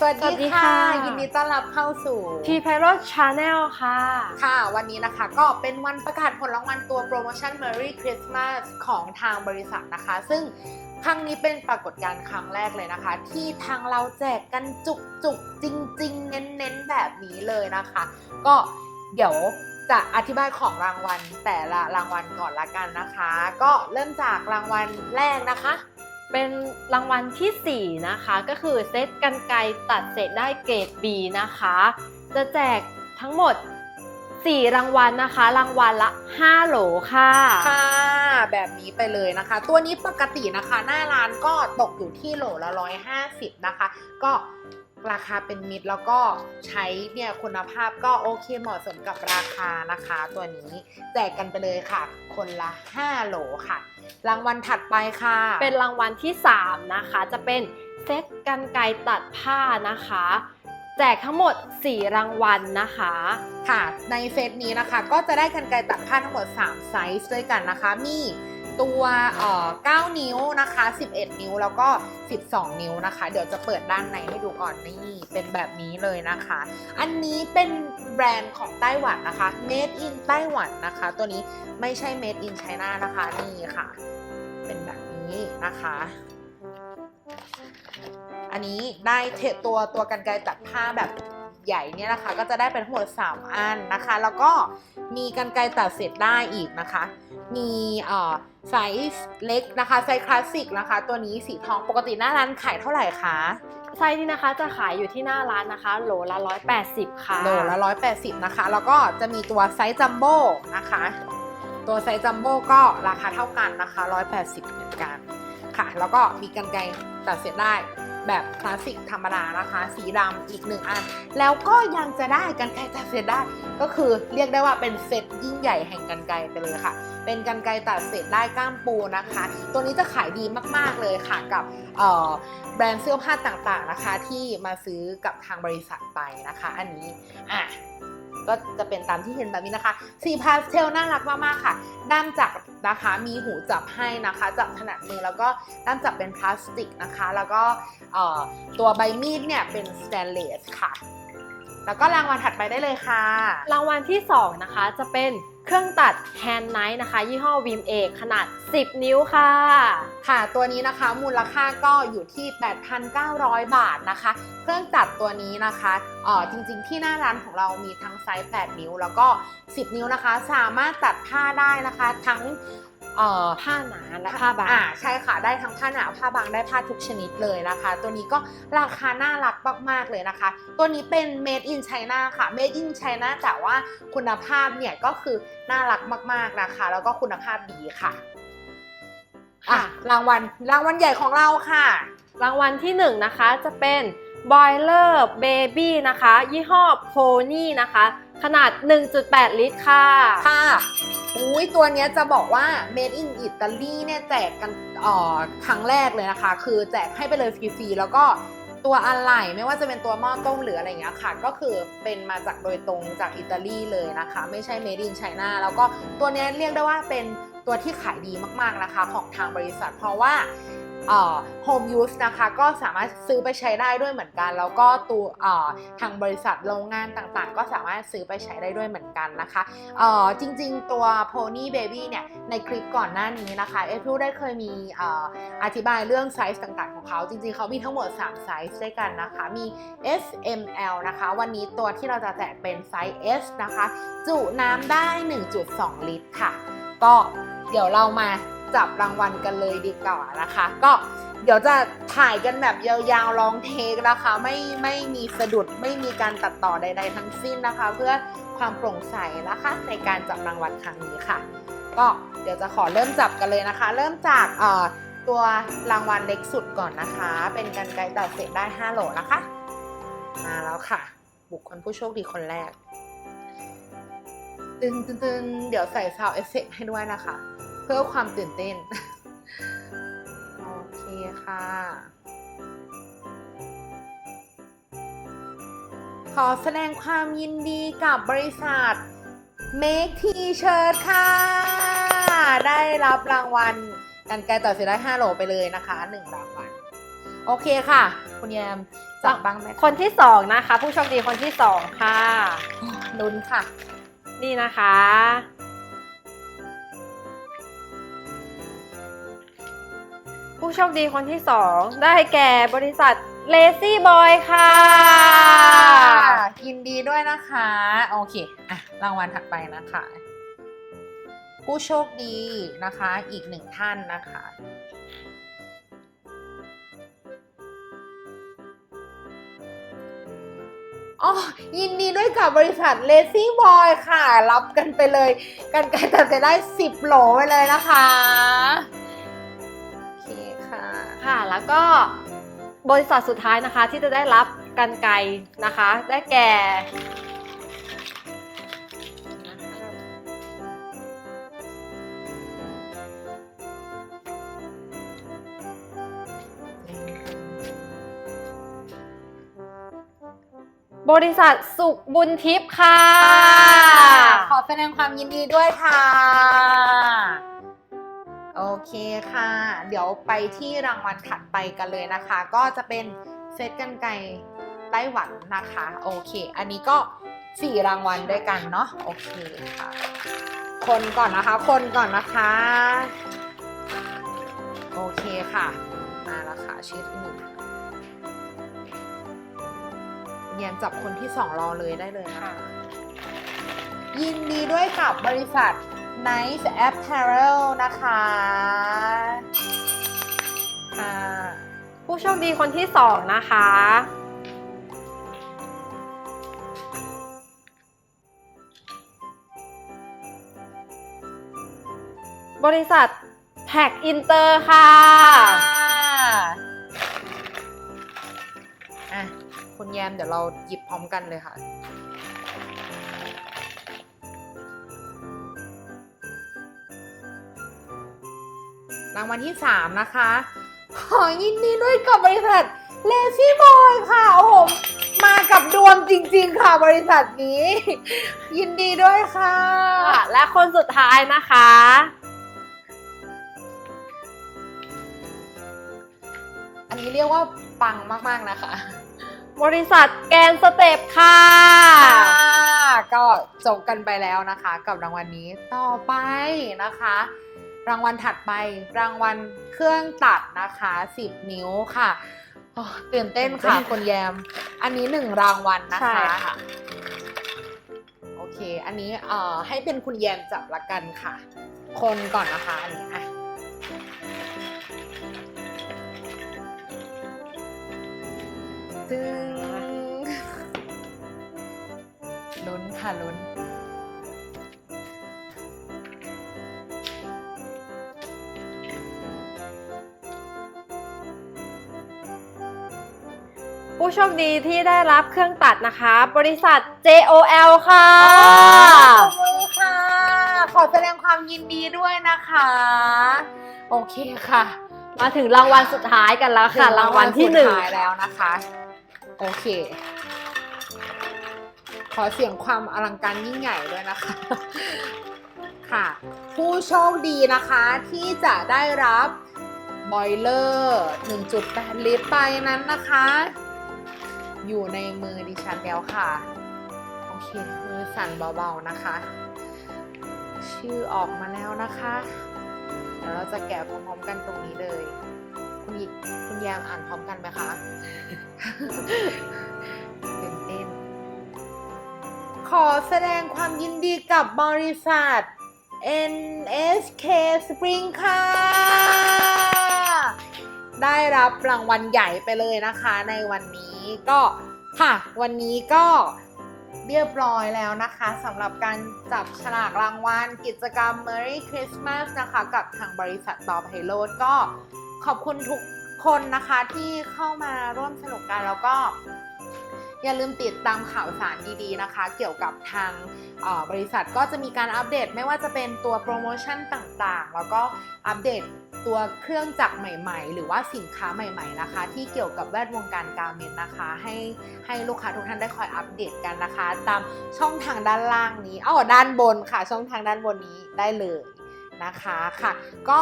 สวัสสวัสดีดีค่ะค่ะ ยินดีต้อนรับเข้าสู่ทีไพโรชาแนลค่ะ ค่ะ วันนี้นะคะก็เป็นวันประกาศผลรางวัลตัวโปรโมชั่น Merry Christmas ของทางบริษัทนะคะ ซึ่งครั้งนี้เป็นปรากฏการณ์ครั้งแรกเลยนะคะ ที่ทางเราแจกกันจุกจุกๆจริง ๆ เน้นๆ แบบนี้เลยนะคะ ก็เดี๋ยวจะอธิบายของรางวัลแต่ละรางวัลก่อนละกันนะคะ ก็เริ่มจากรางวัลแรกนะคะ เป็นรางวัลทีสี่ 4 นะคะ ก็คือเซตกันไกตัดเศษได้เกรด B นะคะ จะแจกทั้งหมด 4 รางวัลนะคะ รางวัลละ 5 โหลค่ะ ค่ะ แบบนี้ไปเลยนะคะ ตัวนี้ปกตินะคะ หน้าร้านก็ตกอยู่ที่โหลละร้อยห้าสิบนะคะ ก็ราคาเป็นมิตรแล้วก็ใช้เนี่ยคุณภาพก็โอเคเหมาะสมกับราคานะคะ ตัวนี้แจกกันไปเลยค่ะ คนละ 5 โหลค่ะ รางวัลถัดไปค่ะ เป็นรางวัลที่ 3 นะคะ จะเป็นเซตกันไกรตัดผ้านะคะ แจกทั้งหมด 4 รางวัลนะคะค่ะ ในเซตนี้นะคะ ก็จะได้กันไกรตัดผ้าทั้งหมด 3 ไซส์ด้วยกันนะคะ มี ตัวเอ่อ9นิ้วนะคะ 11 นิ้วแล้วก็ 12 นิ้วนะคะ เดี๋ยวจะเปิดด้านในให้ดูก่อนนี่เป็นแบบนี้เลยนะคะ อันนี้เป็นแบรนด์ของไต้หวันนะคะ made in ไต้หวันนะคะ ตัวนี้ไม่ใช่ made in China นะคะนี่ค่ะ เป็นแบบนี้นะคะอันนี้ได้เทตัวตัวกันไกรตัดผ้าแบบ ใหญ่เนี่ยนะคะ ก็จะได้เป็นทั้งหมด 3 อันนะคะ แล้วก็มีกันไกรตัดเสร็จได้อีกนะคะ มีเอ่อไซส์เล็กนะคะไซส์คลาสสิกนะคะ ตัวนี้สีทองปกติหน้าร้านขายเท่าไหร่คะไส้นี้นะคะจะขายอยู่ที่หน้าร้านนะคะโหลละ 180 ค่ะโลละ 180 นะคะ แล้วก็จะมีตัวไซส์จัมโบ้นะคะ ตัวไซส์จัมโบ้ก็ราคาเท่ากันนะคะ 180 เหมือนกันค่ะ แล้วก็มีกันไกรตัดเสร็จได้ แบบคลาสสิกธรรมดานะคะ สีดำอีกหนึ่งอัน แล้วก็ยังจะได้กันไกรตัดเสร็จได้ ก็คือเรียกได้ว่าเป็นเซตยิ่งใหญ่แห่งกันไกรไปเลยค่ะ เป็นกันไกรตัดเสร็จได้ก้ามปูนะคะ ตัวนี้จะขายดีมากๆเลยค่ะกับแบรนด์เสื้อผ้าต่างๆนะคะ ที่มาซื้อกับทางบริษัทไปนะคะ อันนี้อะก็จะเป็นตามที่เห็นแบบนี้นะคะ สีพาสเทลน่ารักมากๆค่ะด้ามจับ นะคะ มีหูจับให้นะคะ จับถนัดมือแล้วก็ด้านจับเป็นพลาสติกนะคะ แล้วก็ตัวใบมีดเนี่ยเป็นสแตนเลสค่ะ แล้วก็รางวัลถัดไปได้เลยค่ะ รางวัลที่ 2 นะคะจะเป็น เครื่องตัดแฮนด์ไนท์นะคะ ยี่ห้อวิมเอกขนาด 10 นิ้วค่ะ ค่ะตัวนี้นะคะมูลค่าก็อยู่ที่ 8,900 บาทนะคะ เครื่องตัดตัวนี้นะคะเออจริงๆ ที่หน้าร้านของเรามีทั้งไซส์ 8 นิ้ว แล้วก็ 10 นิ้วนะคะ สามารถตัดผ้าได้นะคะ ทั้ง เอ่อผ้าหนาและผ้าบางอ่าใช่ค่ะได้ทั้งผ้าหนาผ้าบางได้ผ้าทุกชนิดเลยนะคะ ตัวนี้ก็ราคาน่ารักมากๆเลยนะคะ ตัวนี้เป็น made in China ค่ะ made in China แต่ว่าคุณภาพเนี่ยก็คือน่ารักมากๆนะคะ แล้วก็คุณภาพดีค่ะอะค่ะรางวัลรางวัลใหญ่ของเราค่ะ รางวัลที่1นะคะจะเป็น Boiler Baby นะคะ ยี่ห้อ Pony นะคะ ขนาด 1.8 ลิตรค่ะ ค่ะอุ้ยตัวเนี้ยจะบอกว่า made in Italy เนี่ยแจกกันอ่อครั้งแรกเลยนะคะ คือแจกให้ไปเลยฟรีๆ แล้วก็ตัวอะไหล่ไม่ว่าจะเป็นตัวหม้อต้มหรืออะไรอย่างเงี้ยค่ะ ก็คือเป็นมาจากโดยตรงจากอิตาลีเลยนะคะ ไม่ใช่ made in China แล้วก็ตัวเนี้ยเรียกได้ว่าเป็นตัวที่ขายดีมากๆนะคะ ของทางบริษัท เพราะว่า เอ่อ home use นะคะก็สามารถซื้อไปใช้ได้ด้วยเหมือนกัน แล้วก็ตัวทางบริษัทโรงงานต่างๆ ก็สามารถซื้อไปใช้ได้ด้วยเหมือนกันนะคะจริงๆตัว Pony Baby เนี่ยในคลิปก่อนหน้านี้นะคะเอพิวได้เคยมีเอ่ออธิบายเรื่องไซส์ต่างๆ ของเขา จริงๆเขามีทั้งหมด 3 ไซส์ด้วยกันนะคะ มี S M L นะคะ วันนี้ตัวที่เราจะแจกเป็นไซส์ S นะคะ จุน้ำได้ 1.2 ลิตรค่ะ ก็เดี๋ยวเรามา จับรางวัลกันเลยดีกว่านะคะ ก็เดี๋ยวจะถ่ายกันแบบยาวๆลองเทคนะคะไม่ไม่มีสะดุดไม่มีการตัดต่อใด ๆ ทั้งสิ้นนะคะ เพื่อความโปร่งใสนะคะในการจับรางวัลครั้งนี้ค่ะ ก็เดี๋ยวจะขอเริ่มจับกันเลยนะคะ เริ่มจากเอ่อตัวรางวัลเล็กสุดก่อนนะคะ เป็นกันไกตัดเศษได้ 5 โหลนะคะ มาแล้วค่ะ บุคคลผู้โชคดีคนแรก ตึงตึงตึงเดี๋ยวใส่ซาวเอฟเฟกให้ด้วยนะคะ เพื่อความตื่นเต้น โอเคค่ะ ขอแสดงความยินดีกับบริษัท Make T-shirt ค่ะ ได้รับรางวัลกันไกรต่อเสียได้5โหลไปเลยนะคะ1รางวัลโอเคค่ะ คุณแยมจับบ้างไหมคนที่สองนะคะ ผู้โชคดีคนที่สองค่ะ ลุ้นค่ะ นี่นะคะ ผู้โชคดีคนที่สองได้แก่บริษัท Lazy Boy ค่ะ ยินดีด้วยนะคะ โอเค อะ รางวัลถัดไปนะคะ ผู้โชคดีนะคะอีกหนึ่งท่านนะคะ อ๋อ ยินดีด้วยกับบริษัท Lazy Boy ค่ะ รับกันไปเลย กันไกรตัดเสร็จได้ 10 โหลไปเลยนะคะ แล้วก็บริษัทสุดท้ายนะคะที่จะได้รับกันไกนะคะ ได้แก่บริษัทสุขบุญทิพย์ค่ะ ขอแสดงความยินดีด้วยค่ะ โอเคค่ะ เดี๋ยวไปที่รางวัลถัดไปกันเลยนะคะ ก็จะเป็นเซตกันไกรไต้หวันนะคะ โอเค อันนี้ก็ 4 รางวัลด้วยกันเนาะโอเคค่ะ คนก่อนนะคะ คนก่อนนะคะ โอเคค่ะ มาแล้วค่ะชื่อที่หนึ่งแยมจับคนที่สองรอเลยได้เลยนะคะยินดีด้วยกับบริษัท Nice Apparel นะคะผู้โชคดีคนที่สองนะคะ บริษัทแท็กอินเตอร์ค่ะอะคุณแยมเดี๋ยวเราหยิบพร้อมกันเลยค่ะ รางวัลที่ 3 นะคะ ขอยินดีด้วยกับบริษัท Lazy Boy ค่ะโอ้โหมากับดวงจริง ๆ ค่ะบริษัทนี้ ยินดีด้วยค่ะ และคนสุดท้ายนะคะ อันนี้เรียกว่าปังมากๆนะคะ บริษัทแกนสเต็ปค่ะค่ะก็จบกันไปแล้วนะคะ กับรางวัลนี้ต่อไปนะคะ รางวัลถัดไปรางวัลเครื่องตัดนะคะ 10 นิ้วค่ะโอ้ตื่นเต้นค่ะตื่นเต้นคุณแยม อันนี้หนึ่งรางวัลนะใช่คะค่ะโอเค อันนี้เอ่อให้เป็นคุณแยมจับละกันค่ะ คนก่อนนะคะอันนี้อะตึงลุ้นค่ะลุ้น ผู้โชคดีที่ได้รับเครื่องตัดนะคะ บริษัท JOL ค่ะ ขอบคุณค่ะ ขอแสดงความยินดีด้วยนะคะ โอเคค่ะ มาถึงรางวัลสุดท้ายกันแล้วค่ะ รางวัลที่หนึ่งสุดท้ายแล้วนะคะ โอเค ขอเสียงความอลังการยิ่งใหญ่ด้วยนะคะ ค่ะ ผู้โชคดีนะคะที่จะได้รับบอยเลอร์ 1.8 ลิตรไปนั้นนะคะ อยู่ในมือดิฉันแล้วค่ะ โอเค มือสั่นเบาๆนะคะ ชื่อออกมาแล้วนะคะ เดี๋ยวเราจะแกะพร้อมๆกันตรงนี้เลย คุณหยิกคุณแยมอ่านพร้อมกันไหมคะตื่นเต้น ขอแสดงความยินดีกับบริษัท NSK Spring ค่ะ ได้รับรางวัลใหญ่ไปเลยนะคะในวันนี้ ก็ค่ะ วันนี้ก็เรียบร้อยแล้วนะคะสำหรับการจับฉลากรางวัลกิจกรรม Merry Christmas นะคะ กับทางบริษัทต่อไฮโรดก็ขอบคุณทุกคนนะคะที่เข้ามาร่วมสนุกกันแล้วก็ อย่าลืมติดตามข่าวสารดีๆนะคะ เกี่ยวกับทางบริษัทก็จะมีการอัปเดตไม่ว่าจะเป็นตัวโปรโมชั่นต่างๆ แล้วก็อัปเดตตัวเครื่องจักรใหม่ๆ หรือว่าสินค้าใหม่ๆนะคะ ที่เกี่ยวกับแวดวงการการเมนนะคะ ให้ให้ลูกค้าทุกท่านได้คอยอัปเดตกันนะคะ ตามช่องทางด้านล่างนี้อ๋อด้านบนค่ะ ช่องทางด้านบนนี้ได้เลยนะคะค่ะ ก็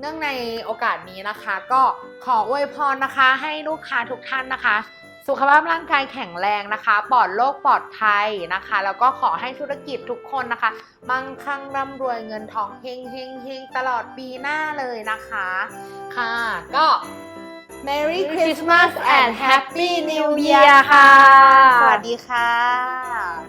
เนื่องในโอกาสนี้นะคะ ก็ขออวยพรนะคะ ให้ลูกค้าทุกท่านนะคะ สุขภาพร่างกายแข็งแรงนะคะ ปลอดโรคปลอดภัยนะคะ แล้วก็ขอให้ธุรกิจทุกคนนะคะ มั่งคั่งร่ำรวยเงินทองเฮงเฮงเฮงตลอดปีหน้าเลยนะคะ ค่ะ ก็ Merry Christmas and Happy New Year ค่ะ สวัสดีค่ะ